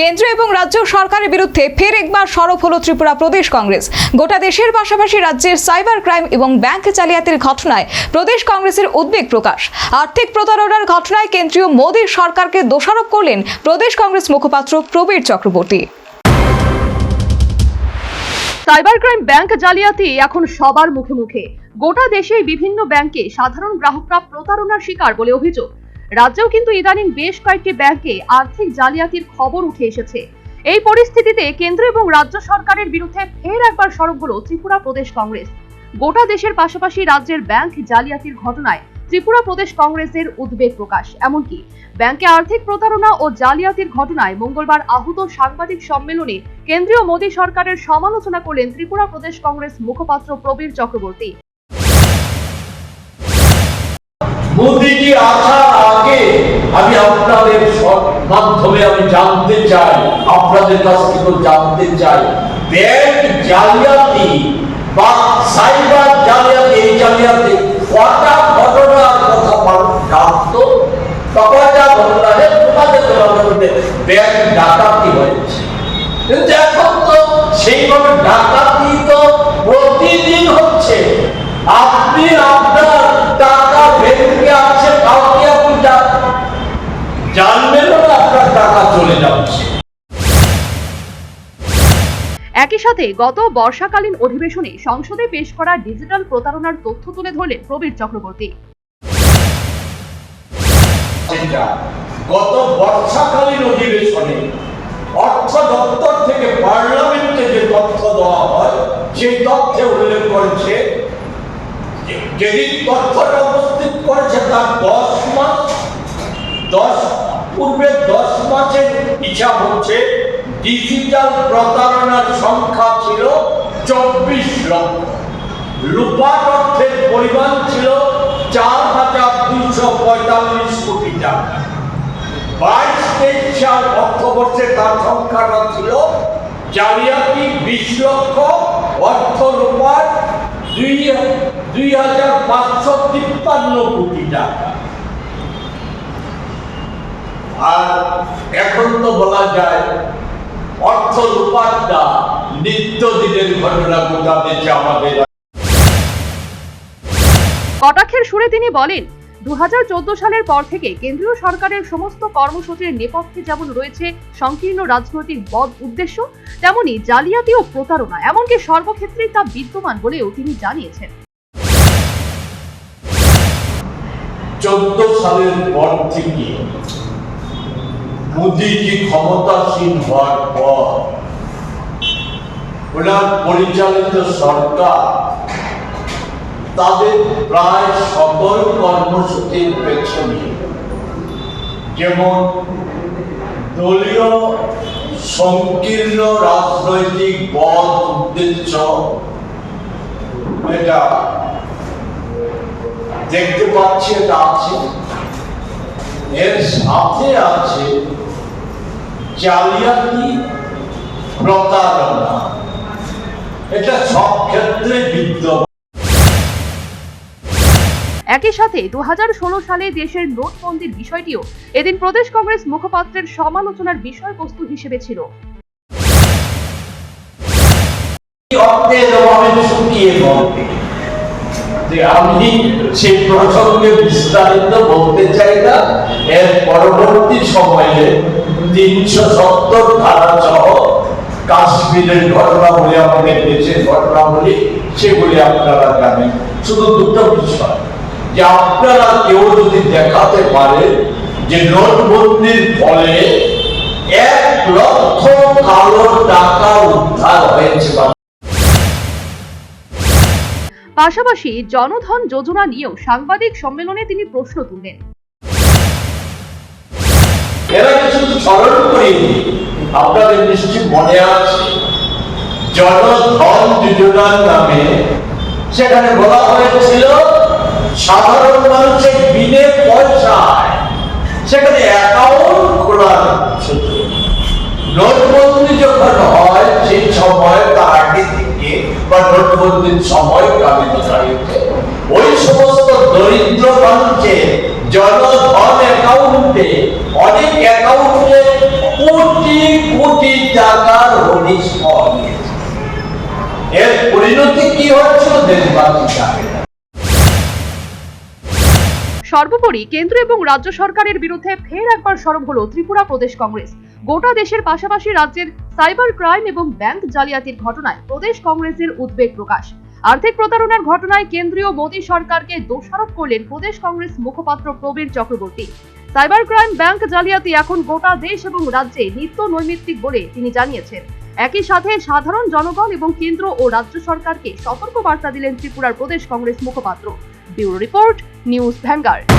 কেন্দ্র এবং রাজ্য সরকারের বিরুদ্ধে ফের একবার সরব হল ত্রিপুরা প্রদেশ কংগ্রেস। গোটা দেশের পাশাপাশি রাজ্যের সাইবার ক্রাইম এবং ব্যাংক জালিয়াতির ঘটনায় প্রদেশ কংগ্রেসের উদ্বেগ প্রকাশ। আর্থিক প্রতারণার ঘটনায় কেন্দ্রীয় মোদী সরকারকে দোষারোপ করলেন প্রদেশ কংগ্রেস মুখপাত্র Prabir Chakraborty. Cyber crime, bank জালিয়াতি এখন সবার মুখে মুখে। গোটা দেশে বিভিন্ন ব্যাংকে সাধারণ গ্রাহকরা প্রতারণার শিকার বলে অভিযোগ। রাজ্যেও কিন্তু ইদানিং বেশ কয়েকটি ব্যাংকে আর্থিক জালিয়াতির খবর উঠে এসেছে। এই পরিস্থিতিতে কেন্দ্র এবং রাজ্য সরকারের বিরুদ্ধে ফের একবার সরব হলো ত্রিপুরা প্রদেশ কংগ্রেস। গোটা দেশের পাশাপাশি রাজ্যের ব্যাংক জালিয়াতির ঘটনায় ত্রিপুরা প্রদেশ কংগ্রেসের উদ্বেগ প্রকাশ। এমনকি ব্যাংকে আর্থিক প্রতারণা ও জালিয়াতির ঘটনায় মঙ্গলবার আহত সাংবাদিক সম্মেলনে কেন্দ্রীয় মোদী সরকারের সমালোচনা করলেন ত্রিপুরা প্রদেশ কংগ্রেস মুখপাত্র প্রবীর চক্রবর্তী। মোদিজি আমি আপনাদের মাধ্যমে আমি জানতে চাই, আপনাদের কাছ থেকে জানতে চাই। ব্যাংক জালিয়াতি বা সাইবার জালিয়াতি, এই জালিয়াতি কটা ঘটনার কথা মানুষ কটা ঘটনা? তোমাদের তোমাদের মধ্যে ব্যাংক ডাকাতি হয়েছে। কিন্তু এখন তো সেইভাবে ডাকাতি তো প্রতিদিন হচ্ছে। আপনি আপনার টাকা ব্যাংকে একই সাথে গত বর্ষাকালীন অধিবেশনে সংসদে পেশ করা ডিজিটাল প্রতারণার তথ্য তুলে ধরলেন প্রবীর চক্রবর্তী। গত বর্ষাকালীন অধিবেশনে অর্থ দপ্তর থেকে পার্লামেন্টে যে তথ্য দেওয়া হয়, সেই তথ্যে উল্লেখ করেছে যেদিন তথ্যটা উপস্থিত তার দশ মাস, দশ পূর্বে দশ মাসের হিসাব হচ্ছে ডিজিটাল প্রতারণার সংখ্যা ছিল চব্বিশ লক্ষ। লুপাট অর্থের পরিমাণ ছিল চার হাজার দুইশো পঁয়তাল্লিশ কোটি টাকা। বাইশ তেইশ সাল অর্থবর্ষে তার সংখ্যাটা ছিল জালিয়াতি বিশ লক্ষ, অর্থ রূপার দুই দুই হাজার পাঁচশো তিপ্পান্ন কোটি টাকা। আর এখন তো বলা যায় অর্থ নিত্যদিনের ঘটনা গোটা দেশে আমাদের কটাক্ষের সুরে তিনি বলেন দুহাজার চোদ্দ সালের পর থেকে কেন্দ্রীয় সরকারের সমস্ত কর্মসূচির নেপথ্যে যেমন রয়েছে সংকীর্ণ রাজনৈতিক বদ উদ্দেশ্য তেমনি জালিয়াতি ও প্রতারণা এমনকি সর্বক্ষেত্রেই তা বিদ্যমান বলেও তিনি জানিয়েছেন। চোদ্দ সালের পর থেকে মোদীজি ক্ষমতাসীন হওয়ার পর ওনার পরিচালিত সরকার তাদের প্রায় সকল কর্মসূচির পেছনে, যেমন দলীয় সংকীর্ণ রাজনৈতিক পথ উদ্দেশ্য, এটা দেখতে পাচ্ছি, এটা আছে। এর সাথে আছে জালিয়াতি প্রতারণা। এটা সব ক্ষেত্রে বিদ্যমান। একই সাথে দু সালে দেশের নোটবন্দির বিষয়টিও এদিন প্রদেশ কংগ্রেস মুখপাত্রের সমালোচনার বিষয়বস্তু হিসেবে ছিল। যে আমি সেই প্রসঙ্গে বিস্তারিত বলতে চাই না এর পরবর্তী সময়ে তিনশো সত্তর ধারা সহ কাশ্মীরের ঘটনাবলী সেগুলি আপনারা জানেন। শুধু দুটো বিষয়, যে আপনারা কেউ যদি দেখাতে পারে যে নোটবন্দির ফলে এক লক্ষ কালো টাকা উদ্ধার হয়েছে পাশাপাশি জনধন যোজনা নিয়েও সাংবাদিক সম্মেলনে তিনি প্রশ্ন তুললেন স্মরণ করিনি আপনাদের মনে আছে, জনধন যোজনার নামে সেখানে বলা হয়েছিল, সাধারণ মানুষের বিনে পয়সায় সেখানে অ্যাকাউন্ট খোলার নোটবন্দি যখন হয়, সেই সময় তার আগে থেকে, বা নোটবন্দির সময় তারিখে ওই সমস্ত দরিদ্র মানুষের জনধন অ্যাকাউন্টে অনেক অ্যাকাউন্টে সর্বোপরি কেন্দ্র এবং রাজ্য সরকারের বিরুদ্ধে ফের একবার সরব হল ত্রিপুরা প্রদেশ কংগ্রেস। গোটা দেশের পাশাপাশি রাজ্যের সাইবার ক্রাইম এবং ব্যাংক জালিয়াতির ঘটনায় প্রদেশ কংগ্রেসের উদ্বেগ প্রকাশ। আর্থিক প্রতারণার ঘটনায় কেন্দ্রীয় মোদী সরকারকে দোষারোপ করলেন প্রদেশ কংগ্রেস মুখপাত্র Prabir Chakraborty. Cyber crime bank জালিয়াতি এখন গোটা দেশ এবং রাজ্যে নিত্য নৈমিত্তিক বলে তিনি জানিয়েছেন। একই সাথে সাধারণ জনগণ এবং কেন্দ্র ও রাজ্য সরকারকে সতর্ক বার্তা দিলেন ত্রিপুরার প্রদেশ কংগ্রেস মুখপাত্র। Bureau report, news Vanguard.